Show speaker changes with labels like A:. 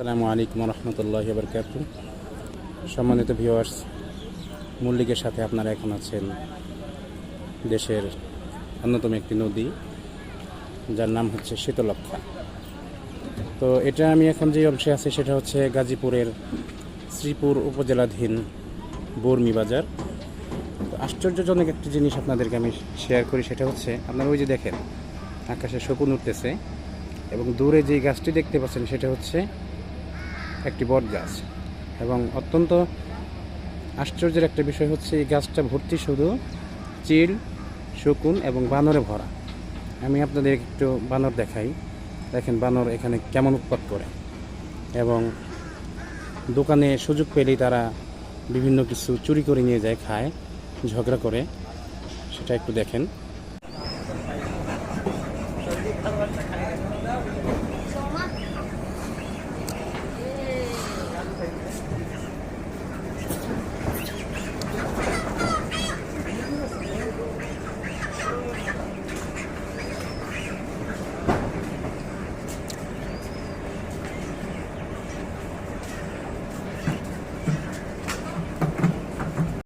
A: আসসালামু আলাইকুম রহমতুল্লাহ বরকাত সম্মানিত ভিউয়ার্স, মল্লিকের সাথে আপনারা এখন আছেন দেশের অন্যতম একটি নদী, যার নাম হচ্ছে শীতলক্ষা তো এটা আমি এখন যে অংশে আছি সেটা হচ্ছে গাজীপুরের শ্রীপুর উপজেলাধীন বর্মি বাজার। আশ্চর্যজনক একটি জিনিস আপনাদেরকে আমি শেয়ার করি, সেটা হচ্ছে আপনারা ওই যে দেখেন, আকাশে শকুন উঠতেছে এবং দূরে যে গাছটি দেখতে পাচ্ছেন সেটা হচ্ছে একটি বট গাছ। এবং অত্যন্ত আশ্চর্যের একটা বিষয় হচ্ছে এই গাছটা ভর্তি শুধু চিল, শকুন এবং বানরে ভরা। আমি আপনাদের একটু বানর দেখাই। দেখেন বানর এখানে কেমন উৎপাত করে। এবং দোকানে সুযোগ পেলেই তারা বিভিন্ন কিছু চুরি করে নিয়ে যায়, খায়, ঝগড়া করে। সেটা একটু দেখেন।